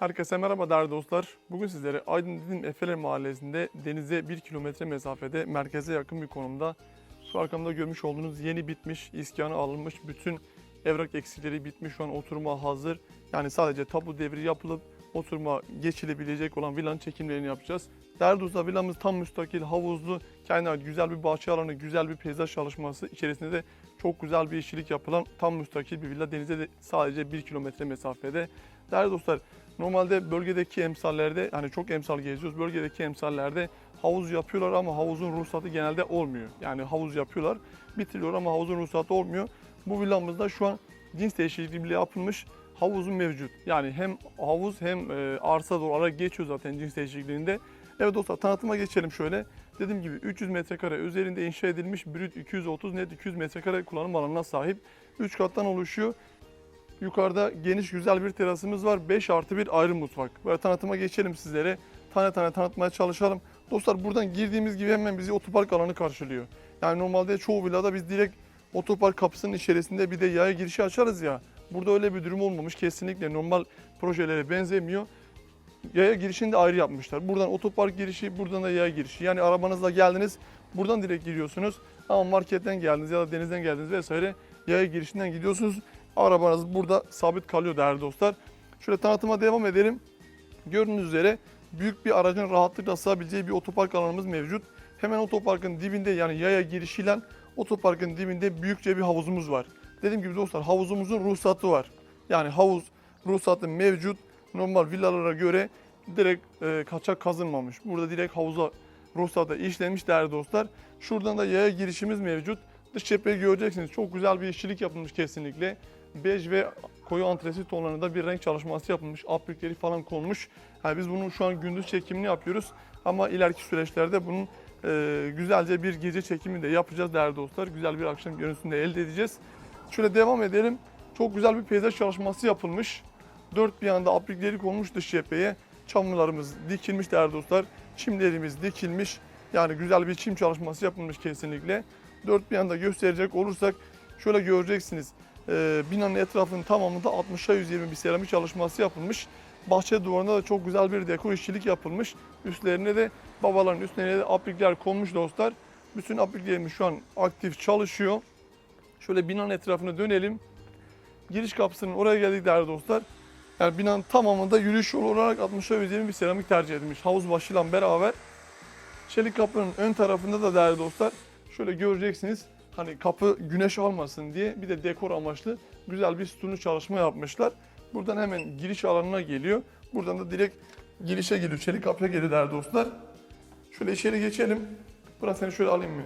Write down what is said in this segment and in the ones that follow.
Herkese merhaba değerli dostlar. Bugün sizlere Aydın Didim Efele Mahallesi'nde denize 1 kilometre mesafede merkeze yakın bir konumda şu arkamda görmüş olduğunuz yeni bitmiş, iskanı alınmış, bütün evrak eksikleri bitmiş, şu an oturuma hazır. Yani sadece tapu devri yapılıp oturuma geçilebilecek olan villanın çekimlerini yapacağız. Değerli dostlar villamız tam müstakil, havuzlu, kendine güzel bir bahçe alanı, güzel bir peyzaj çalışması içerisinde de çok güzel bir işçilik yapılan tam müstakil bir villa. Denize de sadece 1 kilometre mesafede. Değerli dostlar Normalde bölgedeki emsallerde hani çok emsal geziyoruz. Bölgedeki emsallerde havuz yapıyorlar ama havuzun ruhsatı genelde olmuyor. Yani havuz yapıyorlar, bitiriyor ama havuzun ruhsatı olmuyor. Bu villamızda şu an cins değişikliği bile yapılmış havuzun mevcut. Yani hem havuz hem e, arsa doğru olarak geçiyor zaten cins değişikliğinde. Evet dostlar tanıtıma geçelim şöyle. Dediğim gibi 300 metrekare üzerinde inşa edilmiş brüt 230 net 200 metrekare kullanım alanına sahip. 3 kattan oluşuyor. Yukarıda geniş güzel bir terasımız var. 5 artı bir ayrı mutfak. Böyle tanıtıma geçelim sizlere. Tane tane tanıtmaya çalışalım. Dostlar buradan girdiğimiz gibi hemen bizi otopark alanı karşılıyor. Yani normalde çoğu villada biz direkt otopark kapısının içerisinde bir de yaya girişi açarız ya. Burada öyle bir durum olmamış. Kesinlikle normal projelere benzemiyor. Yaya girişini de ayrı yapmışlar. Buradan otopark girişi, buradan da yaya girişi. Yani arabanızla geldiniz, buradan direkt giriyorsunuz. Ama marketten geldiniz ya da denizden geldiniz vesaire yaya girişinden gidiyorsunuz. Arabanız burada sabit kalıyor değerli dostlar. Şöyle tanıtıma devam edelim. Gördüğünüz üzere büyük bir aracın rahatlıkla sığabileceği bir otopark alanımız mevcut. Hemen otoparkın dibinde yani yaya girişiyle otoparkın dibinde büyükçe bir havuzumuz var. Dediğim gibi dostlar havuzumuzun ruhsatı var. Yani havuz ruhsatı mevcut. Normal villalara göre direkt e, kaçak kazınmamış. Burada direkt havuza ruhsata işlenmiş değerli dostlar. Şuradan da yaya girişimiz mevcut. Dış cepheyi göreceksiniz. Çok güzel bir işçilik yapılmış kesinlikle. Bej ve koyu antresit tonlarında bir renk çalışması yapılmış. Aplikleri falan konmuş. Yani biz bunu şu an gündüz çekimini yapıyoruz. Ama ileriki süreçlerde bunun e, güzelce bir gece çekimi de yapacağız değerli dostlar. Güzel bir akşam görüntüsünü de elde edeceğiz. Şöyle devam edelim. Çok güzel bir peyzaj çalışması yapılmış. Dört bir yanda aplikleri konmuş dış cepheye. Çamurlarımız dikilmiş değerli dostlar. Çimlerimiz dikilmiş. Yani güzel bir çim çalışması yapılmış kesinlikle. Dört bir yanda gösterecek olursak şöyle göreceksiniz. Ee, binanın etrafının tamamında 60'a 120 bir seramik çalışması yapılmış. Bahçe duvarında da çok güzel bir dekor işçilik yapılmış. Üstlerine de babaların üstlerine de aplikler konmuş dostlar. Bütün apliklerimiz şu an aktif çalışıyor. Şöyle binanın etrafına dönelim. Giriş kapısının oraya geldik değerli dostlar. Yani binanın tamamında yürüyüş yolu olarak 60'a 120 bir seramik tercih edilmiş. Havuz başıyla beraber. Çelik kapının ön tarafında da değerli dostlar şöyle göreceksiniz. Hani kapı güneş almasın diye bir de dekor amaçlı güzel bir sütunlu çalışma yapmışlar. Buradan hemen giriş alanına geliyor. Buradan da direkt girişe geliyor. Çelik kapıya geliyor değerli dostlar. Şöyle içeri geçelim. Burası seni şöyle alayım mı?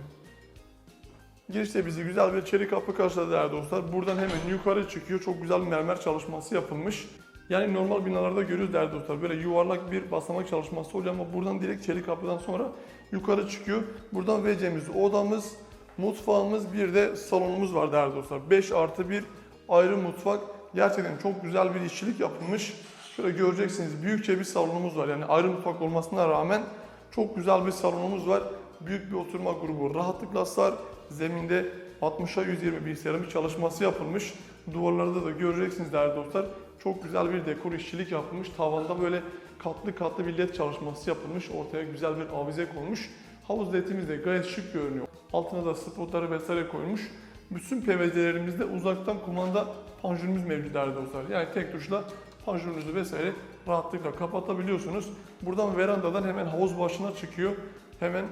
Girişte bizi güzel bir çelik kapı karşıladı değerli dostlar. Buradan hemen yukarı çıkıyor. Çok güzel mermer çalışması yapılmış. Yani normal binalarda görüyoruz değerli dostlar. Böyle yuvarlak bir basamak çalışması oluyor ama buradan direkt çelik kapıdan sonra yukarı çıkıyor. Buradan WC'miz, odamız, mutfağımız bir de salonumuz var değerli dostlar. 5 artı bir ayrı mutfak. Gerçekten çok güzel bir işçilik yapılmış. Şöyle göreceksiniz büyükçe bir salonumuz var. Yani ayrı mutfak olmasına rağmen çok güzel bir salonumuz var. Büyük bir oturma grubu rahatlıkla sar. Zeminde 60'a 120 bir seramik çalışması yapılmış. Duvarlarda da göreceksiniz değerli dostlar. Çok güzel bir dekor işçilik yapılmış. Tavanda böyle katlı katlı bir led çalışması yapılmış. Ortaya güzel bir avize konmuş. Havuz ledimiz de gayet şık görünüyor. Altına da spotları vesaire koymuş. Bütün PVC'lerimizde uzaktan kumanda panjurumuz mevcut değerli dostlar. Yani tek tuşla panjurunuzu vesaire rahatlıkla kapatabiliyorsunuz. Buradan verandadan hemen havuz başına çıkıyor. Hemen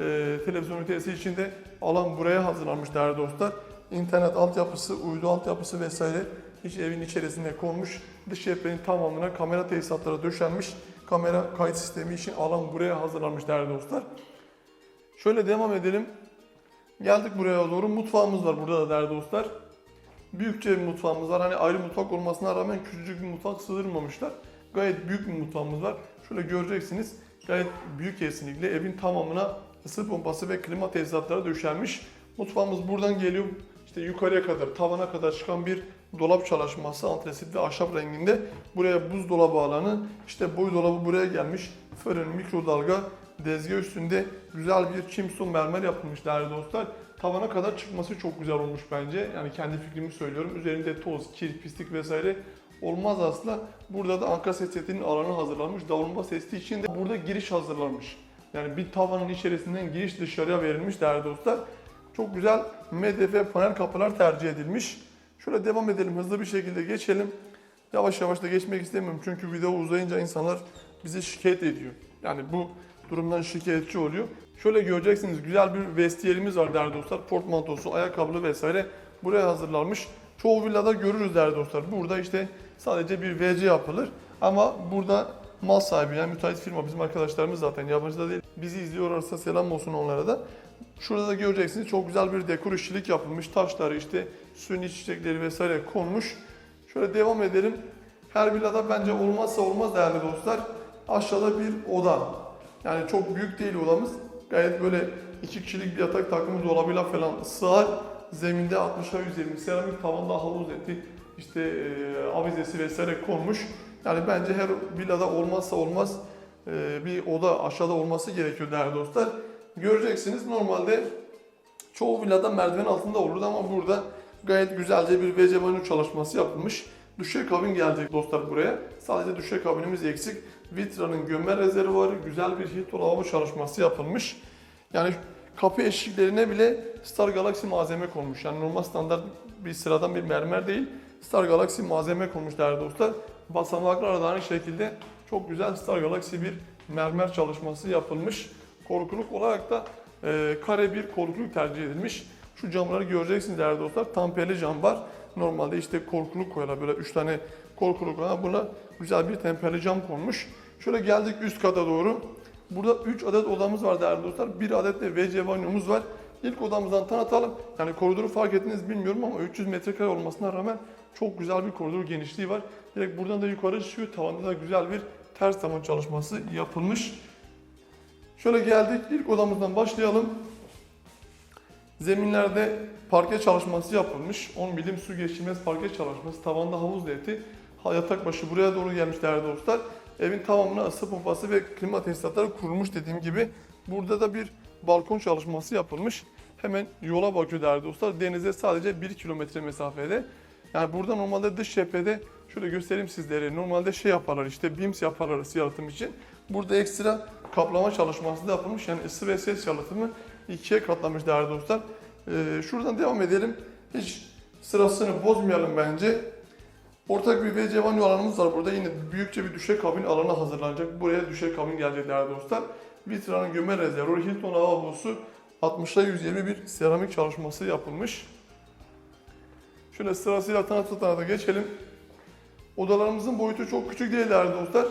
e, televizyon ünitesi için de alan buraya hazırlanmış değerli dostlar. İnternet altyapısı, uydu altyapısı vesaire hiç evin içerisinde konmuş. Dış cephenin tamamına kamera tesisatları döşenmiş. Kamera kayıt sistemi için alan buraya hazırlanmış değerli dostlar. Şöyle devam edelim. Geldik buraya doğru. Mutfağımız var burada da değerli dostlar. Büyükçe bir mutfağımız var. Hani ayrı mutfak olmasına rağmen küçücük bir mutfak sığdırmamışlar. Gayet büyük bir mutfağımız var. Şöyle göreceksiniz. Gayet büyük kesinlikle. Evin tamamına ısı pompası ve klima tesisatları döşenmiş. Mutfağımız buradan geliyor. İşte yukarıya kadar, tavana kadar çıkan bir dolap çalışması antresit ve ahşap renginde. Buraya buzdolabı alanı, işte boy dolabı buraya gelmiş. Fırın, mikrodalga, dezgah üstünde güzel bir çimson mermer yapılmış değerli dostlar. Tavana kadar çıkması çok güzel olmuş bence. Yani kendi fikrimi söylüyorum. Üzerinde toz, kir, pislik vesaire olmaz aslında. Burada da Ankara ses setinin alanı hazırlanmış. Davulma sesi için de burada giriş hazırlanmış. Yani bir tavanın içerisinden giriş dışarıya verilmiş değerli dostlar. Çok güzel MDF panel kapılar tercih edilmiş. Şöyle devam edelim hızlı bir şekilde geçelim. Yavaş yavaş da geçmek istemiyorum çünkü video uzayınca insanlar bizi şikayet ediyor. Yani bu durumdan şikayetçi oluyor. Şöyle göreceksiniz güzel bir vestiyerimiz var değerli dostlar. Portmantosu, ayakkabılı vesaire buraya hazırlanmış. Çoğu villada görürüz değerli dostlar. Burada işte sadece bir WC yapılır. Ama burada mal sahibi yani müteahhit firma bizim arkadaşlarımız zaten yabancı da değil. Bizi izliyorlarsa selam olsun onlara da. Şurada da göreceksiniz çok güzel bir dekor işçilik yapılmış. Taşları işte suni çiçekleri vesaire konmuş. Şöyle devam edelim. Her villada bence olmazsa olmaz değerli dostlar. Aşağıda bir oda. Yani çok büyük değil odamız. Gayet böyle iki kişilik bir yatak takımı dolabıyla falan sığar. Zeminde 60'a 120 seramik tavanda havuz eti, işte e, avizesi vesaire konmuş. Yani bence her villada olmazsa olmaz e, bir oda aşağıda olması gerekiyor değerli dostlar. Göreceksiniz normalde çoğu villada merdiven altında olurdu ama burada gayet güzelce bir WC banyo çalışması yapılmış. Düşey kabin gelecek dostlar buraya. Sadece düşey kabinimiz eksik. Vitra'nın gömme rezervuarı, güzel bir lavabo çalışması yapılmış. Yani kapı eşiklerine bile Star Galaxy malzeme konmuş. Yani normal standart bir sıradan bir mermer değil. Star Galaxy malzeme konmuş değerli dostlar. Basamaklar da aynı şekilde çok güzel Star Galaxy bir mermer çalışması yapılmış. Korkuluk olarak da e, kare bir korkuluk tercih edilmiş. Şu camları göreceksiniz değerli dostlar. Tampeli cam var. Normalde işte korkuluk koyarlar. Böyle 3 tane korkuluk var. Buna güzel bir tempeli cam konmuş. Şöyle geldik üst kata doğru. Burada 3 adet odamız var değerli dostlar. Bir adet de WC banyomuz var. İlk odamızdan tanıtalım. Yani koridoru fark ettiniz bilmiyorum ama 300 metrekare olmasına rağmen çok güzel bir koridor genişliği var. Direkt buradan da yukarı çıkıyor. Tavanda da güzel bir ters tavan çalışması yapılmış. Şöyle geldik. İlk odamızdan başlayalım. Zeminlerde parke çalışması yapılmış. 10 milim su geçirmez parke çalışması. Tavanda havuz leti. Ha- Yatak başı buraya doğru gelmiş değerli dostlar. Evin tamamına ısı pompası ve klima tesisatları kurulmuş dediğim gibi. Burada da bir balkon çalışması yapılmış. Hemen yola bakıyor değerli dostlar. Denize sadece 1 kilometre mesafede. Yani burada normalde dış cephede şöyle göstereyim sizlere. Normalde şey yaparlar işte BIMS yaparlar ısı yalıtım için. Burada ekstra kaplama çalışması da yapılmış. Yani ısı ve ses yalıtımı ikiye katlamış değerli dostlar. Ee, şuradan devam edelim. Hiç sırasını bozmayalım bence. Ortak bir banyo alanımız var burada. Yine büyükçe bir düşey kabin alanı hazırlanacak. Buraya düşey kabin gelecek değerli dostlar. Vitra'nın gömme rezervuarı, Hilton lavabosu 60'a 120 bir seramik çalışması yapılmış. Şöyle sırasıyla tanıtı tanıta geçelim. Odalarımızın boyutu çok küçük değil değerli dostlar.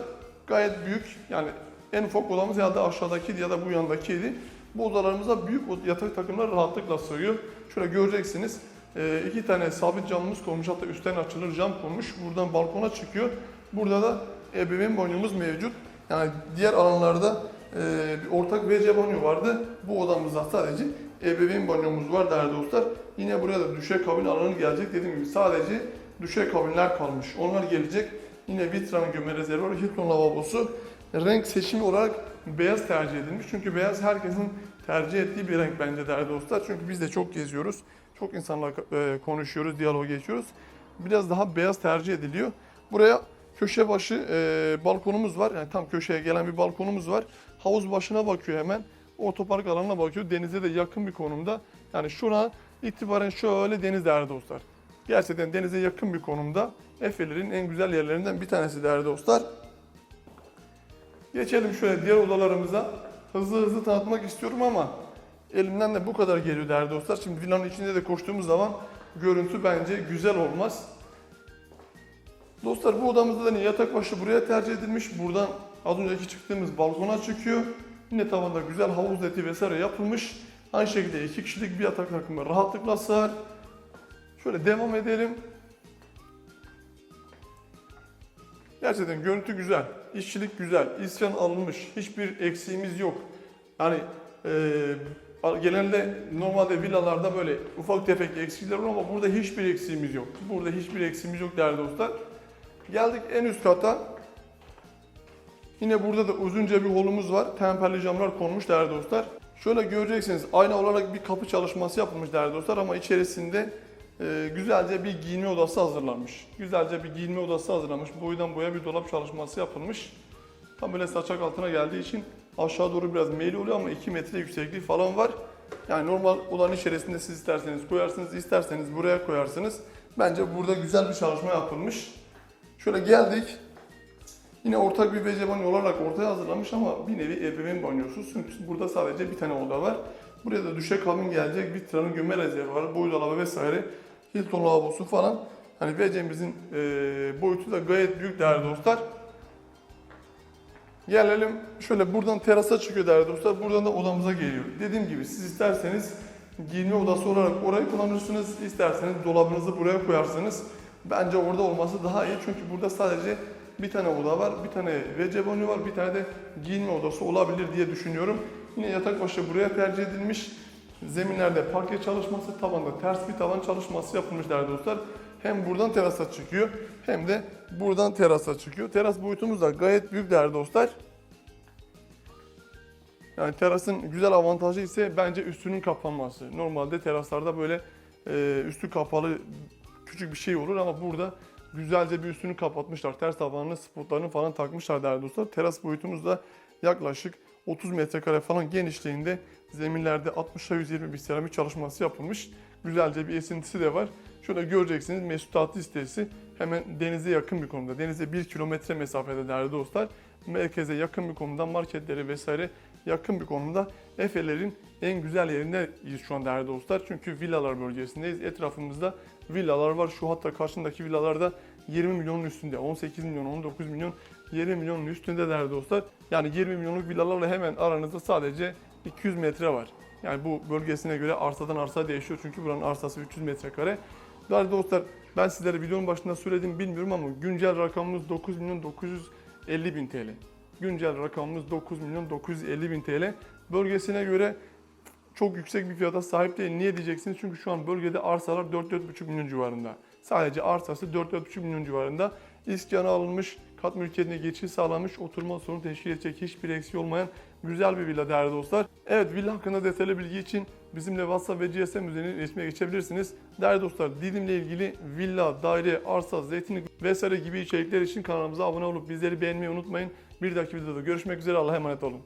Gayet büyük. Yani en ufak odamız ya da aşağıdakiydi ya da bu yandakiydi. Bu odalarımıza büyük yatak takımları rahatlıkla sığıyor. Şöyle göreceksiniz. Ee, iki tane sabit camımız konmuş. Hatta üstten açılır cam konmuş. Buradan balkona çıkıyor. Burada da ebeveyn banyomuz mevcut. Yani diğer alanlarda e, bir ortak WC banyo vardı. Bu odamızda sadece ebeveyn banyomuz var değerli dostlar. Yine buraya da düşey kabin alanı gelecek. Dediğim gibi sadece düşey kabinler kalmış. Onlar gelecek. Yine Vitra'nın gömme rezervuarı, Hilton lavabosu. Renk seçimi olarak beyaz tercih edilmiş. Çünkü beyaz herkesin tercih ettiği bir renk bence değerli dostlar. Çünkü biz de çok geziyoruz. Çok insanla e, konuşuyoruz, diyalog geçiyoruz. Biraz daha beyaz tercih ediliyor. Buraya köşe başı e, balkonumuz var. Yani tam köşeye gelen bir balkonumuz var. Havuz başına bakıyor hemen. Otopark alanına bakıyor. Denize de yakın bir konumda. Yani şuna itibaren şöyle deniz değerli dostlar. Gerçekten denize yakın bir konumda. Efe'lerin en güzel yerlerinden bir tanesi değerli dostlar. Geçelim şöyle diğer odalarımıza. Hızlı hızlı tanıtmak istiyorum ama elimden de bu kadar geliyor değerli dostlar. Şimdi villanın içinde de koştuğumuz zaman görüntü bence güzel olmaz. Dostlar bu odamızda da yatak başı buraya tercih edilmiş. Buradan az önceki çıktığımız balkona çıkıyor. Yine tavanda güzel havuz leti vesaire yapılmış. Aynı şekilde iki kişilik bir yatak takımı rahatlıkla sığar. Şöyle devam edelim. Gerçekten görüntü güzel, işçilik güzel, isyan alınmış, hiçbir eksiğimiz yok. Yani e, genelde normalde villalarda böyle ufak tefek eksikler olur ama burada hiçbir eksiğimiz yok. Burada hiçbir eksiğimiz yok değerli dostlar. Geldik en üst kata. Yine burada da uzunca bir holumuz var. Temperli camlar konmuş değerli dostlar. Şöyle göreceksiniz ayna olarak bir kapı çalışması yapılmış değerli dostlar ama içerisinde e, güzelce bir giyinme odası hazırlanmış. Güzelce bir giyinme odası hazırlanmış. Boydan boya bir dolap çalışması yapılmış. Tam böyle saçak altına geldiği için aşağı doğru biraz meyil oluyor ama 2 metre yüksekliği falan var. Yani normal odanın içerisinde siz isterseniz koyarsınız, isterseniz buraya koyarsınız. Bence burada güzel bir çalışma yapılmış. Şöyle geldik. Yine ortak bir WC banyo olarak ortaya hazırlanmış ama bir nevi ebeveyn banyosu. Çünkü burada sadece bir tane oda var. Buraya da düşe kabin gelecek, bir tranı gömme rezervi var, boy dolabı vesaire, Hilton lavabosu falan. Hani WC'mizin e, boyutu da gayet büyük değerli dostlar. Gelelim şöyle buradan terasa çıkıyor değerli dostlar. Buradan da odamıza geliyor. Dediğim gibi siz isterseniz giyinme odası olarak orayı kullanırsınız. isterseniz dolabınızı buraya koyarsınız. Bence orada olması daha iyi. Çünkü burada sadece bir tane oda var, bir tane WC banyo var, bir tane de giyinme odası olabilir diye düşünüyorum. Yine yatak başı buraya tercih edilmiş. Zeminlerde parke çalışması, tabanda ters bir tavan çalışması yapılmış değerli dostlar. Hem buradan terasa çıkıyor hem de buradan terasa çıkıyor. Teras boyutumuz da gayet büyük değerli dostlar. Yani terasın güzel avantajı ise bence üstünün kapanması. Normalde teraslarda böyle e, üstü kapalı küçük bir şey olur ama burada güzelce bir üstünü kapatmışlar. Ters tavanını, spotlarını falan takmışlar değerli dostlar. Teras boyutumuz da yaklaşık 30 metrekare falan genişliğinde zeminlerde 60'a 120 bir seramik çalışması yapılmış. Güzelce bir esintisi de var. Şöyle göreceksiniz Mesut Tatlı sitesi hemen denize yakın bir konumda. Denize 1 kilometre mesafede değerli dostlar. Merkeze yakın bir konumda, marketleri vesaire yakın bir konumda. Efe'lerin en güzel yerindeyiz şu an değerli dostlar. Çünkü villalar bölgesindeyiz. Etrafımızda villalar var. Şu hatta karşındaki villalarda 20 milyonun üstünde. 18 milyon, 19 milyon, 20 milyonun üstünde değerli dostlar. Yani 20 milyonluk villalarla hemen aranızda sadece 200 metre var. Yani bu bölgesine göre arsadan arsa değişiyor çünkü buranın arsası 300 metrekare. Değerli dostlar ben sizlere videonun başında söyledim bilmiyorum ama güncel rakamımız 9 milyon 950 bin TL. Güncel rakamımız 9 milyon 950 bin TL. Bölgesine göre çok yüksek bir fiyata sahip değil. Niye diyeceksiniz? Çünkü şu an bölgede arsalar 4-4,5 milyon civarında. Sadece arsası 4-4,5 milyon civarında. İskana alınmış, kat mülkiyetine geçiş sağlanmış, oturma sorunu teşkil edecek hiçbir eksiği olmayan güzel bir villa değerli dostlar. Evet villa hakkında detaylı bilgi için bizimle WhatsApp ve GSM üzerinden iletişime geçebilirsiniz. Değerli dostlar Didim'le ilgili villa, daire, arsa, zeytinlik vesaire gibi içerikler için kanalımıza abone olup bizleri beğenmeyi unutmayın. Bir dahaki videoda görüşmek üzere Allah'a emanet olun.